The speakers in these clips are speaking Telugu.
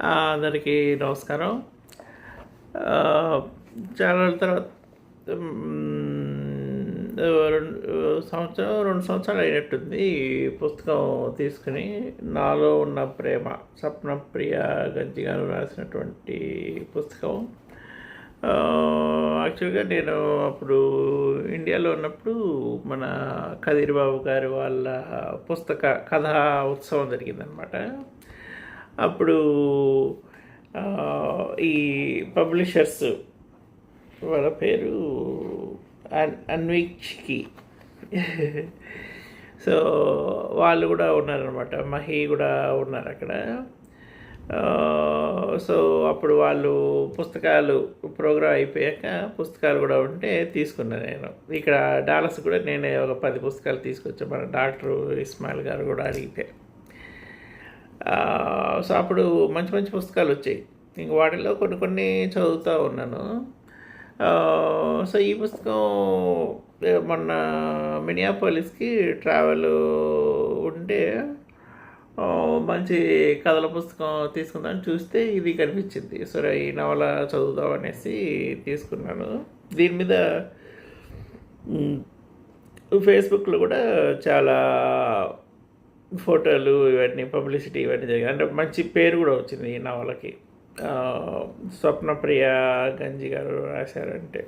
అందరికీ నమస్కారం. చాలా తర్వాత రెండు సంవత్సరం రెండు సంవత్సరాలు అయినట్టుంది ఈ పుస్తకం తీసుకుని. నాలో ఉన్న ప్రేమ స్వప్న ప్రియ గంజి గారు రాసినటువంటి పుస్తకం. యాక్చువల్గా నేను అప్పుడు ఇండియాలో ఉన్నప్పుడు మన కదిరిబాబు గారి వాళ్ళ పుస్తక కథా ఉత్సవం జరిగిందనమాట. అప్పుడు ఈ పబ్లిషర్స్ వాళ్ళ పేరు అన్ సో వాళ్ళు కూడా ఉన్నారనమాట మహి కూడా ఉన్నారు అక్కడ. సో అప్పుడు వాళ్ళు పుస్తకాలు ప్రోగ్రామ్ అయిపోయాక పుస్తకాలు కూడా ఉంటే తీసుకున్నాను నేను. ఇక్కడ డాలస్ కూడా నేనే ఒక పది పుస్తకాలు తీసుకొచ్చాను. మన డాక్టర్ ఇస్మాయిల్ గారు కూడా అడిగితే. సో అప్పుడు మంచి మంచి పుస్తకాలు వచ్చాయి. ఇంక వాటిలో కొన్ని కొన్ని చదువుతూ ఉన్నాను. సో ఈ పుస్తకం మొన్న మినియాపోలిస్కి ట్రావెల్ ఉంటే మంచి కథల పుస్తకం తీసుకుందాం చూస్తే ఇది కనిపించింది. సరే ఈ నవల చదువుదాం అనేసి తీసుకున్నాను. దీని మీద ఫేస్బుక్లో కూడా చాలా ఫోటోలు ఇవన్నీ పబ్లిసిటీ ఇవన్నీ జరిగాయి. అంటే మంచి పేరు కూడా వచ్చింది ఈ నవలకి. స్వప్నప్రియ గంజి గారు రాశారంటే.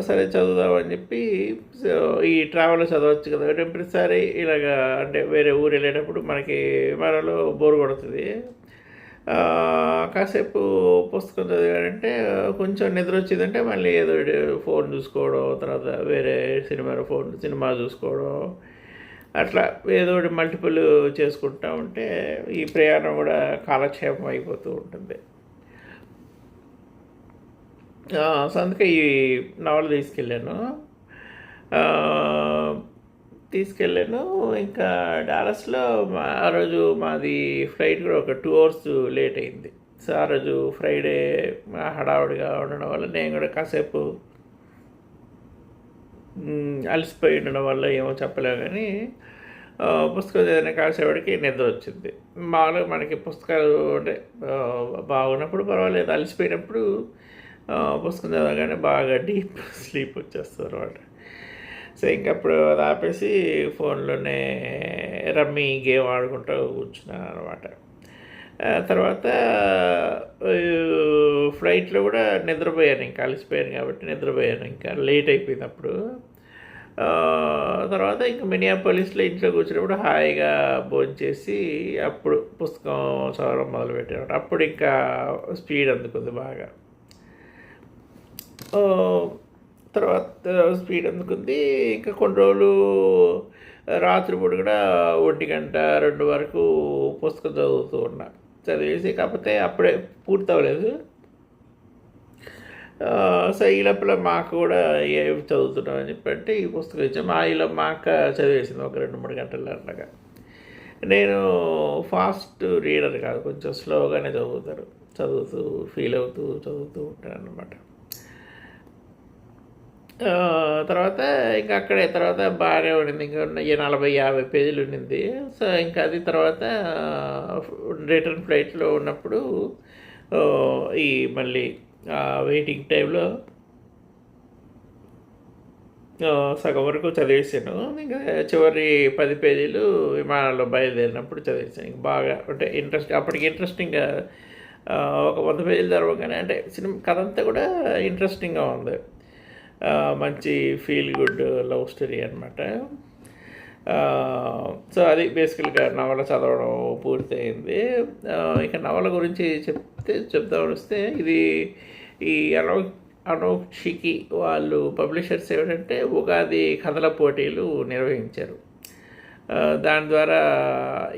సరే చదువుదామని చెప్పి సో ఈ ట్రావెల్ చదవచ్చు కదా ప్రతిసారి ఇలాగా అంటే వేరే ఊరు వెళ్ళేటప్పుడు మనకి మనలో బోర్ కొడుతుంది. కాసేపు పుస్తకం చదివాడంటే కొంచెం నిద్ర వచ్చిందంటే మళ్ళీ ఏదో ఫోన్ చూసుకోవడం తర్వాత వేరే సినిమా ఫోన్ సినిమా చూసుకోవడం అట్లా ఏదో ఒకటి మల్టిపుల్ చేసుకుంటా ఉంటే ఈ ప్రయాణం కూడా కాలక్షేపం అయిపోతూ ఉంటుంది. సందుక అందుకే ఈ నవల తీసుకెళ్ళాను. తీసుకెళ్ళాను. ఇంకా డాలస్లో మా ఆ రోజు మాది ఫ్లైట్ కూడా ఒక టూ అవర్స్ లేట్ అయింది. సో ఆ రోజు ఫ్రైడే హడావుడిగా ఉండడం వల్ల నేను కూడా కాసేపు అలసిపోయి ఉండడం వల్ల ఏమో చెప్పలేము కానీ పుస్తకం చదివిన కాసేపటికి నిద్ర వచ్చింది. మామూలుగా మనకి పుస్తకాలు అంటే బాగున్నప్పుడు పర్వాలేదు అలసిపోయినప్పుడు పుస్తకం చదవగానే బాగా డీప్ స్లీప్ వచ్చేస్తుంది అనమాట సో ఇంకప్పుడు అది ఆపేసి ఫోన్లోనే రమ్మీ గేమ్ ఆడుకుంటూ కూర్చున్నాను అనమాట తర్వాత ఫ్లైట్లో కూడా నిద్రపోయాను ఇంకా అలసిపోయాను కాబట్టి నిద్రపోయాను ఇంకా లేట్ అయిపోయినప్పుడు తర్వాత ఇంకా మినియాపోలిస్లో ఇంట్లో కూర్చున్నప్పుడు హాయిగా భోంచేసి అప్పుడు పుస్తకం చదవడం మొదలుపెట్టాను అప్పుడు ఇంకా స్పీడ్ అందుకుంది బాగా. తర్వాత స్పీడ్ అందుకుంది. ఇంకా కొన్ని రోజులు రాత్రిపూట కూడా ఒంటి గంట రెండు వరకు పుస్తకం చదువుతూ ఉన్నా. చదివేసి కాకపోతే అప్పుడే పూర్తి అవ్వలేదు సో ఈ మాకు కూడా ఏమి చదువుతున్నాం అని చెప్పంటే ఈ పుస్తకం ఇచ్చాము మా ఇలా మా అక్క చదివేసింది ఒక రెండు మూడు గంటలు అట్లాగా. నేను ఫాస్ట్ రీడర్ కాదు కొంచెం స్లోగానే చదువుతారు. చదువుతూ ఫీల్ అవుతూ చదువుతూ ఉంటాను అనమాట తర్వాత ఇంకా అక్కడే తర్వాత బాగానే ఉండింది. ఇంకా ఈ నలభై యాభై పేజీలు ఉండింది. సో ఇంకా అది తర్వాత రిటర్న్ ఫ్లైట్లో ఉన్నప్పుడు ఈ మళ్ళీ వెయిటింగ్ టైంలో సగం వరకు చదివేసాను. ఇంకా చివరి పది పేజీలు విమానంలో బయలుదేరినప్పుడు చదివేసాను. ఇంకా బాగా అంటే ఇంట్రెస్ట్ అప్పటికి ఇంట్రెస్టింగ్గా ఒక వంద పేజీలు చదవగానే అంటే సినిమా కథ అంతా కూడా ఇంట్రెస్టింగ్గా ఉంది. మంచి ఫీల్ గుడ్ లవ్ స్టోరీ అనమాట సో అది బేసికల్గా నవల చదవడం పూర్తయింది. ఇక నవల గురించి చెప్ చెప్తే చెప్దామని వస్తే ఇది ఈ అనో అనోక్షికి వాళ్ళు పబ్లిషర్స్ ఏమిటంటే ఉగాది కథల పోటీలు నిర్వహించారు. దాని ద్వారా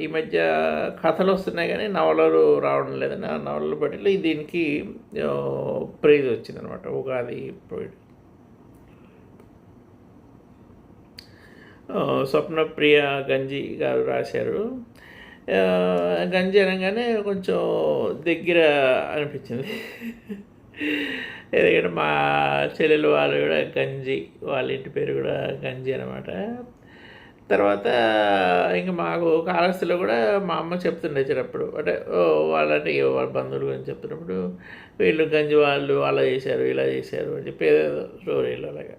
ఈ మధ్య కథలు వస్తున్నాయి కానీ నవలలు రావడం లేదని ఆ నవలల పోటీలు దీనికి ప్రైజ్ వచ్చిందనమాట ఉగాది పోటీ. స్వప్నప్రియ గంజి గారు రాశారు. గంజి అనగానే కొంచెం దగ్గర అనిపించింది. ఎందుకంటే మా చెల్లెలు వాళ్ళు కూడా గంజి వాళ్ళ ఇంటి పేరు కూడా గంజి అనమాట తర్వాత ఇంకా మాకు కాళహస్తిలో కూడా మా అమ్మ చెప్తుండే చిన్నప్పుడు. అంటే ఓ వాళ్ళంటే వాళ్ళ బంధువుల గురించి చెప్తున్నప్పుడు వీళ్ళు గంజి వాళ్ళు అలా చేశారు ఇలా చేశారు అని చెప్పి ఏదేదో స్టోరీలు అలాగా.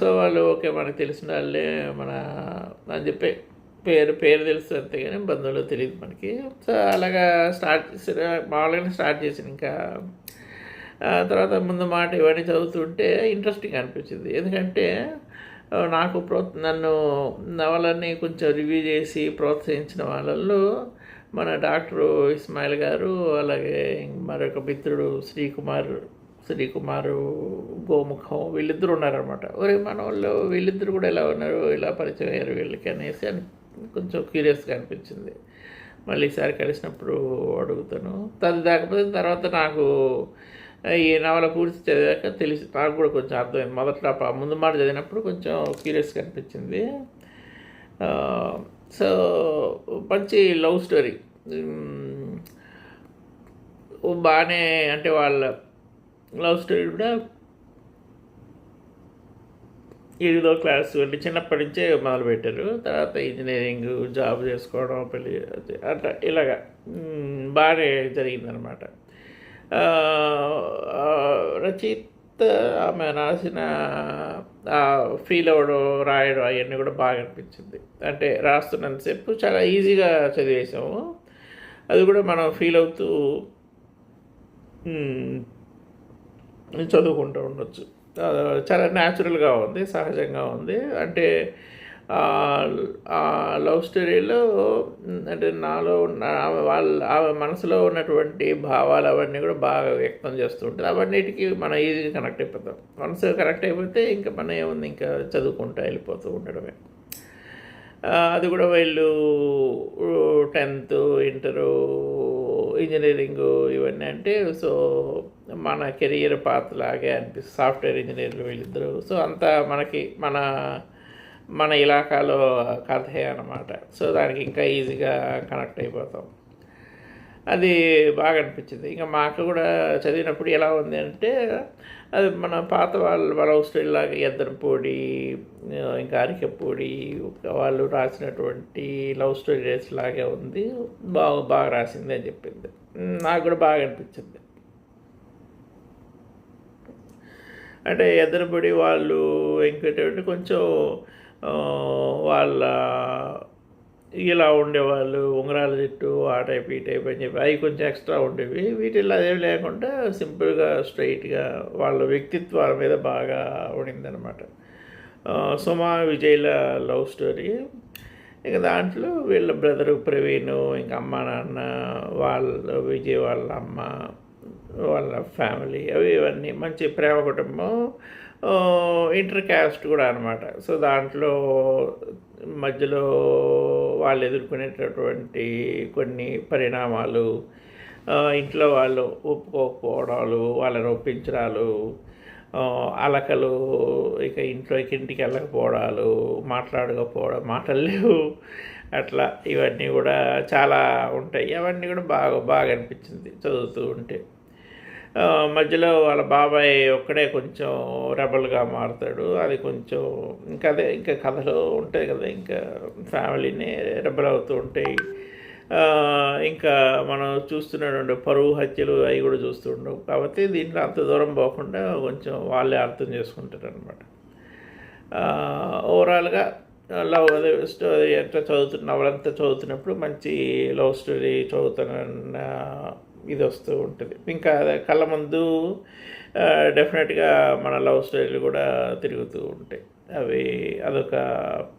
సో వాళ్ళు ఓకే మనకు తెలిసిన వాళ్ళే మన అని చెప్పి పేరు పేరు తెలుసు అంతే కానీ బంధువులు తెలియదు మనకి. సో అలాగా స్టార్ట్ చేసి మామూలుగానే స్టార్ట్ చేసాను ఇంకా తర్వాత ముందు మాట ఇవన్నీ చదువుతుంటే ఇంట్రెస్టింగ్ అనిపించింది. ఎందుకంటే నాకు ప్రో నన్ను నవలని కొంచెం రివ్యూ చేసి ప్రోత్సహించిన వాళ్ళల్లో మన డాక్టర్ ఇస్మాయిల్ గారు అలాగే మరొక మిత్రుడు శ్రీకుమార్ శ్రీకుమారు గోముఖం వీళ్ళిద్దరు ఉన్నారనమాట ఒరే మన వాళ్ళు వీళ్ళిద్దరు కూడా ఎలా ఉన్నారు ఇలా పరిచయం అయ్యారు వీళ్ళకి అనేసి అని కొంచెం క్యూరియస్గా అనిపించింది. మళ్ళీ ఈసారి కలిసినప్పుడు అడుగుతాను. తది దాకపోతే తర్వాత నాకు ఈ నవల పూర్తి చదివాక తెలిసి నాకు కూడా కొంచెం అర్థమైంది. మొదట్లో ముందు మాట చదివినప్పుడు కొంచెం క్యూరియస్గా అనిపించింది. సో మంచి లవ్ స్టోరీ. ఓ బాగానే అంటే వాళ్ళ లవ్ స్టోరీ కూడా ఎనిమిదో క్లాస్ అంటే చిన్నప్పటి నుంచే మొదలుపెట్టారు. తర్వాత ఇంజనీరింగ్ జాబ్ చేసుకోవడం పెళ్ళి అట్లా ఇలాగా బాగానే జరిగిందనమాట రచయిత ఆమె రాసిన ఫీల్ అవ్వడం రాయడం అవన్నీ కూడా బాగా అనిపించింది. అంటే రాస్తున్నంతసేపు చాలా ఈజీగా చదివేసాము అది కూడా మనం ఫీల్ అవుతూ చదువుకుంటూ ఉండొచ్చు. చాలా న్యాచురల్గా ఉంది సహజంగా ఉంది. అంటే లవ్ స్టోరీలో అంటే నాలో ఉన్న ఆమె వాళ్ళ ఆమె మనసులో ఉన్నటువంటి భావాలు అవన్నీ కూడా బాగా వ్యక్తం చేస్తూ ఉంటుంది అవన్నిటికీ మనం ఈజీగా కనెక్ట్ అయిపోతాం. మనసు కనెక్ట్ అయిపోతే ఇంకా మనం ఏముంది? ఇంకా చదువుకుంటూ వెళ్ళిపోతూ ఉండడమే. అది కూడా వీళ్ళు టెన్త్ ఇంటరు ఇంజనీరింగ్ ఇవన్నీ అంటే సో మన కెరియర్ పాత్ లాగే అనిపిస్తుంది. సాఫ్ట్వేర్ ఇంజనీర్లు వీళ్ళిద్దరు. సో అంతా మనకి మన మన ఇలాకాలో కథే అనమాట సో దానికి ఇంకా ఈజీగా కనెక్ట్ అయిపోతాం. అది బాగా అనిపించింది ఇంకా మాకు కూడా చదివినప్పుడు ఎలా ఉంది అంటే అది మన పాత వాళ్ళ లవ్ స్టోరీ లాగా ఎద్దరపూడి ఇంకా అరికెపూడి వాళ్ళు రాసినటువంటి లవ్ స్టోరీ రేస్ లాగే ఉంది. బాగా బాగా రాసింది అని చెప్పింది. నాకు కూడా బాగా అనిపించింది. అంటే ఎద్దరపూడి వాళ్ళు ఇంకేంటంటే కొంచెం వాళ్ళ ఇలా ఉండేవాళ్ళు ఉంగరాల జుట్టు ఆ టైప్ ఈ టైప్ అని చెప్పి. అవి కొంచెం ఎక్స్ట్రా ఉండేవి. వీటిల్లో అదేమి లేకుండా సింపుల్గా స్ట్రైట్గా వాళ్ళ వ్యక్తిత్వాల మీద బాగా ఉండిందనమాట సుమా విజయ్ల లవ్ స్టోరీ. ఇక దాంట్లో వీళ్ళ బ్రదరు ప్రవీణ్ ఇంకా అమ్మ నాన్న వాళ్ళ విజయ్ వాళ్ళ అమ్మ వాళ్ళ ఫ్యామిలీ అవి ఇవన్నీ. మంచి ప్రేమ కుటుంబం. ఇంటర్ క్యాస్ట్ కూడా అనమాట సో దాంట్లో మధ్యలో వాళ్ళు ఎదుర్కొనేటటువంటి కొన్ని పరిణామాలు ఇంట్లో వాళ్ళు ఒప్పుకోకపోవడాలు వాళ్ళని ఒప్పించడాలు అలకలు ఇక ఇంట్లోకి ఇంటికి వెళ్ళకపోవడాలు మాట్లాడకపోవడం మాటలు లేవు. అట్లా ఇవన్నీ కూడా చాలా ఉంటాయి. అవన్నీ కూడా బాగా బాగా అనిపించింది చదువుతూ ఉంటే. మధ్యలో వాళ్ళ బాబాయ్ ఒక్కడే కొంచెం రెబల్గా మారుతాడు. అది కొంచెం ఇంకా అదే ఇంకా కథలో ఉంటాయి కదా ఇంకా ఫ్యామిలీని రెబల్ అవుతూ ఉంటాయి. ఇంకా మనం చూస్తున్నటువంటి పరువు హత్యలు అవి కూడా చూస్తుండవు కాబట్టి దీంట్లో అంత దూరం పోకుండా కొంచెం వాళ్ళే అర్థం చేసుకుంటారు అనమాట ఓవరాల్గా లవ్ అదే స్టోరీ ఎట్లా చదువుతున్న వాళ్ళంతా చదువుతున్నప్పుడు మంచి లవ్ స్టోరీ చదువుతున్న ఇది వస్తూ ఉంటుంది. ఇంకా కళ్ళ ముందు డెఫినెట్గా మన లవ్ స్టోరీలు కూడా తిరుగుతూ ఉంటాయి. అవి అదొక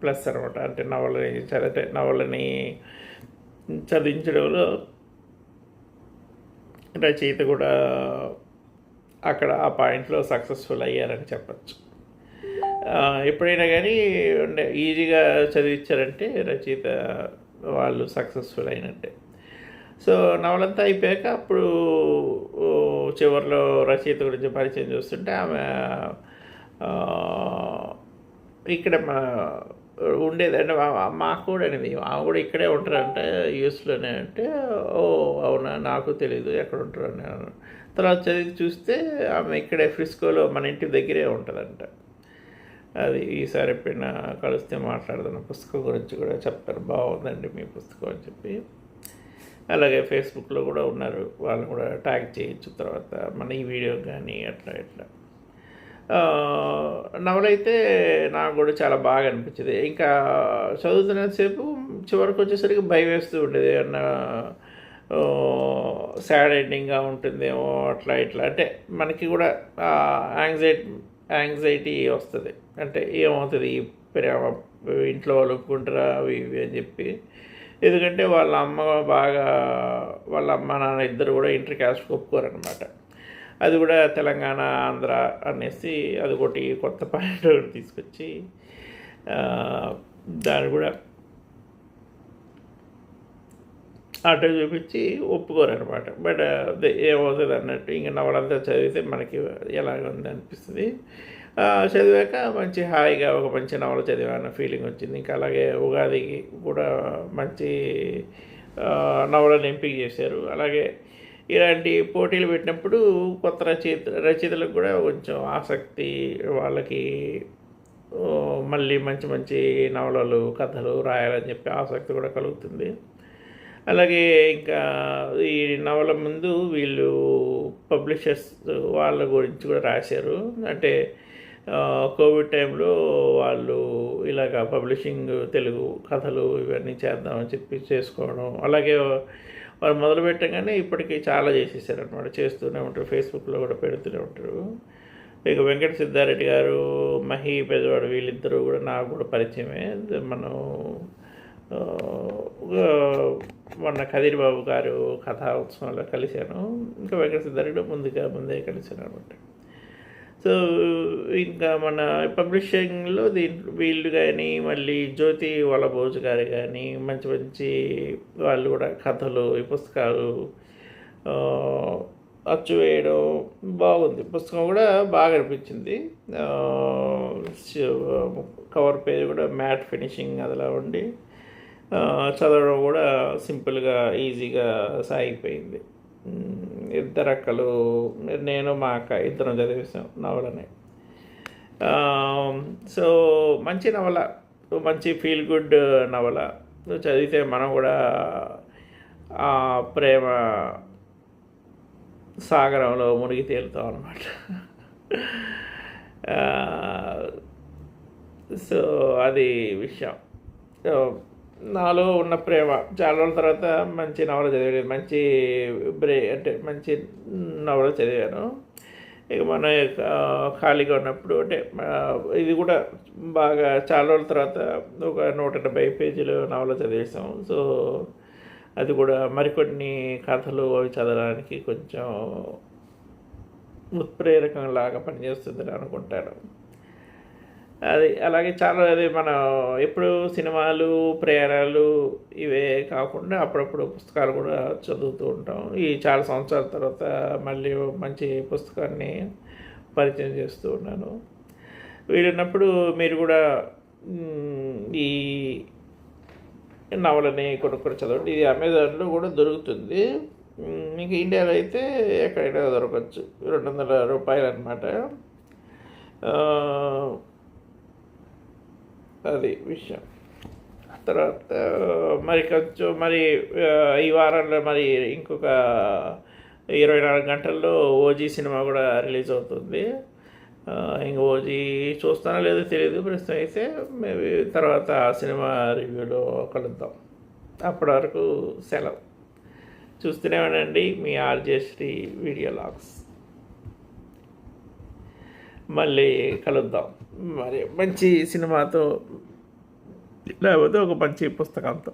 ప్లస్ అనమాట. అంటే నవలని చదివితే నవలని చదివించడంలో రచయిత కూడా అక్కడ ఆ పాయింట్లో సక్సెస్ఫుల్ అయ్యారని చెప్పచ్చు. ఎప్పుడైనా కానీ ఉండే ఈజీగా చదివించారంటే రచయిత వాళ్ళు సక్సెస్ఫుల్ అయినట్టే. సో నవలంతా అయిపోయాక అప్పుడు చివరిలో రచయిత గురించి పరిచయం చూస్తుంటే ఆమె ఇక్కడ మా ఉండేది. మా- మాకు కూడా అనేది ఆమె కూడా ఇక్కడే ఉంటారంటే యూస్లోనే అంటే ఓ అవునా నాకు తెలీదు ఎక్కడ ఉంటారని తర్వాత చదివి చూస్తే ఆమె ఇక్కడే ఫ్రిస్కోలో మన ఇంటి దగ్గరే ఉంటుందంట. అది ఈసారి ఎప్పుడైనా కలిస్తే మాట్లాడుతున్న పుస్తకం గురించి కూడా చెప్తారు. బాగుందండి మీ పుస్తకం అని చెప్పి. అలాగే ఫేస్బుక్లో కూడా ఉన్నారు. వాళ్ళు కూడా ట్యాగ్ చేయొచ్చు తర్వాత మన ఈ వీడియో కానీ అట్లా ఇట్లా. నవలైతే నాకు కూడా చాలా బాగా అనిపించింది. ఇంకా చదువుతున్నంతసేపు చివరికి వచ్చేసరికి భయం వేస్తూ ఉండేది. అన్న సాడ్ ఎండింగ్గా ఉంటుందేమో అట్లా ఇట్లా. అంటే మనకి కూడా యాంగ్జైటీ యాంగ్జైటీ వస్తుంది. అంటే ఏమవుతుంది? ఈ ప్రేమ ఇంట్లో వాళ్ళు ఒప్పుకుంటారా? అవి ఇవి అని చెప్పి ఎందుకంటే వాళ్ళ అమ్మ బాగా వాళ్ళ అమ్మ నాన్న ఇద్దరు కూడా ఇంటర్ క్యాస్ట్ ఒప్పుకోరనమాట అది కూడా తెలంగాణ ఆంధ్ర అనేసి అది ఒకటి కొత్త పాయింట్ తీసుకొచ్చి దాన్ని కూడా అటు చూపించి ఒప్పుకోరనమాట బట్ అదే ఏమవుతుంది అన్నట్టు ఇంకా నవలంతా చదివితే మనకి ఎలాగ ఉంది అనిపిస్తుంది. చదివాక మంచి హాయిగా ఒక మంచి నవల చదివాన ఫీలింగ్ వచ్చింది. ఇంకా అలాగే ఉగాదికి కూడా మంచి నవలను ఎంపిక చేశారు. అలాగే ఇలాంటి పోటీలు పెట్టినప్పుడు కొత్త రచయిత రచయితలకు కూడా కొంచెం ఆసక్తి వాళ్ళకి మళ్ళీ మంచి మంచి నవలలు కథలు రాయాలని చెప్పి ఆసక్తి కూడా కలుగుతుంది. అలాగే ఇంకా ఈ నవల ముందు వీళ్ళు పబ్లిషర్స్ వాళ్ళ గురించి కూడా రాశారు. అంటే కోవిడ్ టైంలో వాళ్ళు ఇలాగ పబ్లిషింగ్ తెలుగు కథలు ఇవన్నీ చేద్దామని చెప్పి చేసుకోవడం అలాగే వాళ్ళు మొదలు పెట్టగానే ఇప్పటికీ చాలా చేసేసారనమాట చేస్తూనే ఉంటారు ఫేస్బుక్లో కూడా పెడుతూనే ఉంటారు. ఇక వెంకట సిద్ధారెడ్డి గారు మహి పెద్దవాడు వీళ్ళిద్దరూ కూడా నాకు కూడా పరిచయమే. మనం మొన్న కదిరి బాబు గారు కథా ఉత్సవంలో కలిశాను. ఇంకా వెంకట సిద్ధారెడ్డి ముందుగా ముందే కలిశాను అనమాట సో ఇంకా మన పబ్లిషింగ్లో దీంట్లో వీళ్ళు కానీ మళ్ళీ జ్యోతి వలభోజు గారు కానీ మంచి మంచి వాళ్ళు కూడా కథలు ఈ పుస్తకాలు అచ్చు వేయడం బాగుంది. పుస్తకం కూడా బాగా అనిపించింది. కవర్ పేజ్ కూడా మ్యాట్ ఫినిషింగ్ అదిలా ఉండి చదవడం కూడా సింపుల్గా ఈజీగా సాగిపోయింది. ఇద్దరు అక్కలు నేను మా అక్క ఇద్దరం చదివేసాం నవలని. సో మంచి నవల. మంచి ఫీల్ గుడ్ నవల. చదివితే మనం కూడా ప్రేమ సాగరంలో మునిగి తేలుతాం అనమాట సో అది విషయం. నాలో ఉన్న ప్రేమ. చాలా రోజుల తర్వాత మంచి నవల చదివాను మంచి బ్రే అంటే మంచి నవల చదివాను. ఇక మన ఖాళీగా ఉన్నప్పుడు అంటే ఇది కూడా బాగా చాలా రోజుల తర్వాత ఒక నూట డెబ్బై పేజీలు నవల చదివేసాం సో అది కూడా మరికొన్ని కథలు అవి చదవడానికి కొంచెం ఉత్ప్రేరకంలాగా పనిచేస్తుందని అనుకుంటాను. అది అలాగే చాలా అది మనం ఎప్పుడు సినిమాలు ప్రయాణాలు ఇవే కాకుండా అప్పుడప్పుడు పుస్తకాలు కూడా చదువుతూ ఉంటాం. ఈ చాలా సంవత్సరాల తర్వాత మళ్ళీ మంచి పుస్తకాన్ని పరిచయం చేస్తూ ఉన్నాను. వీలున్నప్పుడు మీరు కూడా ఈ నవలని కొనుక్కొని చదవండి. ఇది అమెజాన్లో కూడా దొరుకుతుంది. మీకు ఇండియాలో అయితే ఎక్కడైనా దొరకచ్చు. రెండు వందల రూపాయలు అనమాట అది విషయం. తర్వాత మరి కొంచెం మరి ఈ వారంలో మరి ఇంకొక ఇరవై నాలుగు గంటల్లో ఓజీ సినిమా కూడా రిలీజ్ అవుతుంది. ఇంక ఓజీ చూస్తానో లేదో తెలియదు ప్రస్తుతం అయితే మేబీ తర్వాత ఆ సినిమా రివ్యూలో కలుద్దాం. అప్పటి వరకు సెలవు. చూస్తూనే ఉండండి మీ ఆర్జేశ్రీ వీడియో లాగ్స్. మళ్ళీ కలుద్దాం. మరి మంచి సినిమాతో లేకపోతే ఒక మంచి పుస్తకంతో.